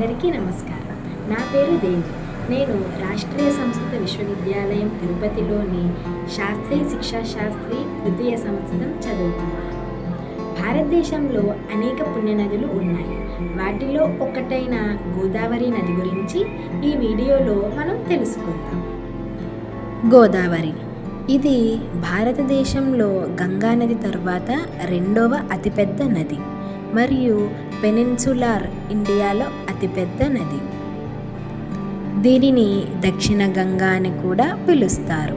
అందరికీ నమస్కారం. నా పేరు దేవి. నేను రాష్ట్రీయ సంస్కృత విశ్వవిద్యాలయం తిరుపతిలోని శాస్త్రీయ శిక్షా శాస్త్రి తృతీయ సంవత్సరం చదువుతున్నాను. భారతదేశంలో అనేక పుణ్యనదులు ఉన్నాయి. వాటిలో ఒకటైన గోదావరి నది గురించి ఈ వీడియోలో మనం తెలుసుకుందాం. గోదావరి. ఇది భారతదేశంలో గంగా నది తర్వాత రెండవ అతిపెద్ద నది. మరియు పెనిన్సులార్ ఇండియాలో అతిపెద్ద నది. దీనిని దక్షిణ గంగా అని కూడా పిలుస్తారు.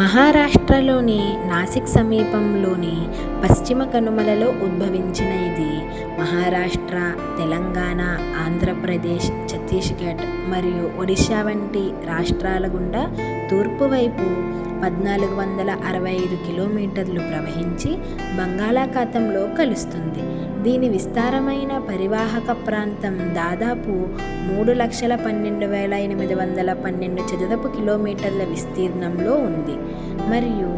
మహారాష్ట్రలోని నాసిక్ సమీపంలోని పశ్చిమ కనుమలలో ఉద్భవించిన ఇది మహారాష్ట్ర తెలంగాణ ఆంధ్రప్రదేశ్ ఛత్తీస్గఢ్ మరియు ఒడిశా వంటి రాష్ట్రాల గుండా తూర్పు వైపు పద్నాలుగు వందల అరవై ఐదు కిలోమీటర్లు ప్రవహించి బంగాళాఖాతంలో కలుస్తుంది. దీని విస్తారమైన పరివాహక ప్రాంతం దాదాపు మూడు లక్షల పన్నెండు వేల ఎనిమిది వందల పన్నెండు చదరపు కిలోమీటర్ల విస్తీర్ణంలో ఉంది. మరియు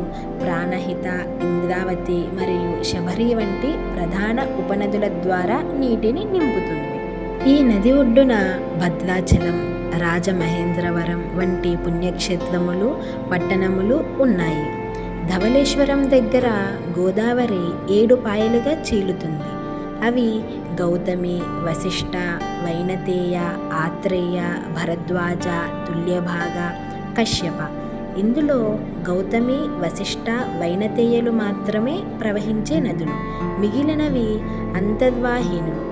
ప్రాణహిత ఇంద్రావతి మరియు శబరి వంటి ప్రధాన ఉపనదుల ద్వారా నీటిని నింపుతుంది. ఈ నది ఒడ్డున భద్రాచలం రాజమహేంద్రవరం వంటి పుణ్యక్షేత్రములు పట్టణములు ఉన్నాయి. ధవళేశ్వరం దగ్గర గోదావరి ఏడు పాయలుగా చీలుతుంది. అవి గౌతమి వశిష్ఠ వైనతేయ ఆత్రేయ భరద్వాజ తుల్యభాగ కశ్యప. ఇందులో గౌతమి వశిష్ఠ వైనతేయలు మాత్రమే ప్రవహించే నదులు. మిగిలినవి అంతర్వాహీనులు.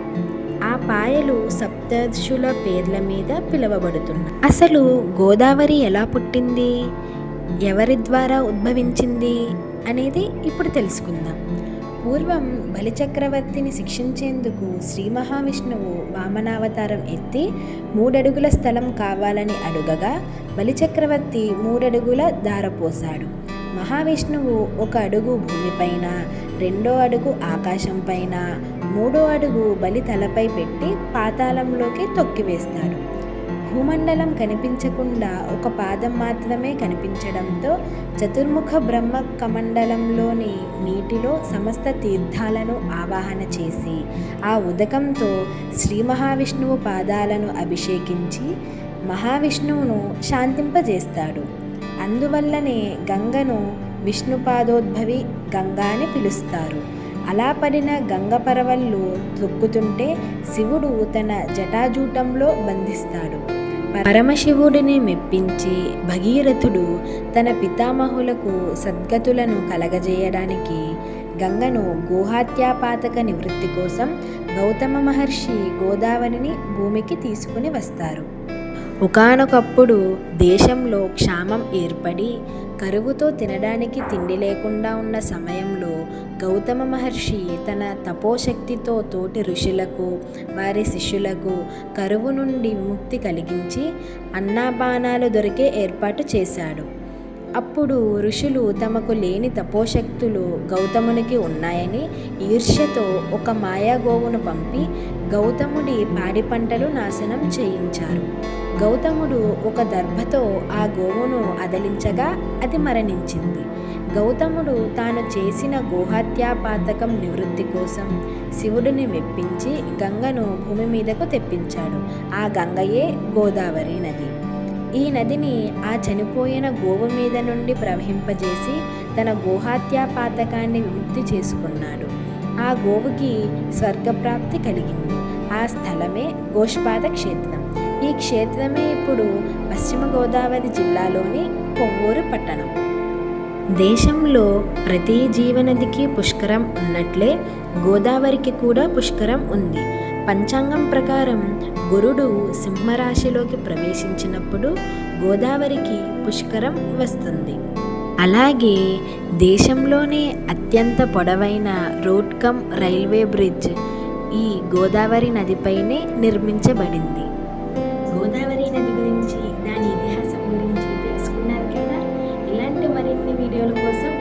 ఆ పాయలు సప్తర్షుల పేర్ల మీద పిలువబడుతున్నాయి అసలు గోదావరి ఎలా పుట్టింది? ఎవరి ద్వారా ఉద్భవించింది? అనేది ఇప్పుడు తెలుసుకుందాం. పూర్వం బలిచక్రవర్తిని శిక్షించేందుకు శ్రీ మహావిష్ణువు వామనావతారం ఎత్తి మూడడుగుల స్థలం కావాలని అడుగగా బలిచక్రవర్తి మూడడుగుల దారపోశాడు మహావిష్ణువు ఒక అడుగు భూమిపైన రెండో అడుగు ఆకాశం పైన మూడో అడుగు బలి తలపై పెట్టి పాతాళంలోకి తొక్కివేస్తాడు భూమండలం కనిపించకుండా ఒక పాదం మాత్రమే కనిపించడంతో చతుర్ముఖ బ్రహ్మ కమండలంలోని నీటిలో సమస్త తీర్థాలను ఆవాహన చేసి ఆ ఉదకంతో శ్రీ మహావిష్ణువు పాదాలను అభిషేకించి మహావిష్ణువును శాంతింపజేస్తాడు. అందువల్లనే గంగను విష్ణుపాదోద్భవి గంగా అని పిలుస్తారు. అలా పడిన గంగపరవళ్ళు తొక్కుతుంటే శివుడు తన జటాజూటంలో బంధిస్తాడు. పరమశివుడిని మెప్పించి భగీరథుడు తన పితామహులకు సద్గతులను కలగజేయడానికి గంగను గోహాత్యాపాతక నివృత్తి కోసం గౌతమ మహర్షి గోదావరిని భూమికి తీసుకుని వస్తారు. ఒకనొకప్పుడు దేశంలో క్షామం ఏర్పడి కరువుతో తినడానికి తిండి లేకుండా ఉన్న సమయంలో గౌతమ మహర్షి తన తపోశక్తితో తోటి ఋషులకు వారి శిష్యులకు కరువు నుండి ముక్తి కలిగించి అన్నాపానాలు దొరికే ఏర్పాటు చేశాడు. అప్పుడు ఋషులు తమకు లేని తపోశక్తులు గౌతమునికి ఉన్నాయని ఈర్ష్యతో ఒక మాయాగోవును పంపి గౌతముడి పాడి పంటలు నాశనం చేయించారు. గౌతముడు ఒక దర్భతో ఆ గోవును అదలించగా అది మరణించింది. గౌతముడు తాను చేసిన గోహత్యాపాతకం నివృత్తి కోసం శివుడిని మెప్పించి గంగను భూమి మీదకు తెప్పించాడు. ఆ గంగయే గోదావరి నది. ఈ నదిని ఆ చనిపోయిన గోవు మీద నుండి ప్రవహింపజేసి తన గోహత్యాపాతకాన్ని విముక్తి చేసుకున్నాడు. ఆ గోవుకి స్వర్గప్రాప్తి కలిగింది. ఆ స్థలమే గోష్పాద క్షేత్రం. ఈ క్షేత్రమే ఇప్పుడు పశ్చిమ గోదావరి జిల్లాలోని కొవ్వూరు పట్టణం. దేశంలో ప్రతి జీవనదికి పుష్కరం ఉన్నట్లే గోదావరికి కూడా పుష్కరం ఉంది. పంచాంగం ప్రకారం గురుడు సింహరాశిలోకి ప్రవేశించినప్పుడు గోదావరికి పుష్కరం వస్తుంది. అలాగే దేశంలోనే అత్యంత పొడవైన రోడ్ కమ్ రైల్వే బ్రిడ్జ్ ఈ గోదావరి నదిపైనే నిర్మించబడింది. గోదావరి నది గురించి దాని ఇతిహాసం గురించి తెలుసుకున్నారు కదా? ఇలాంటి మరిన్ని వీడియోల కోసం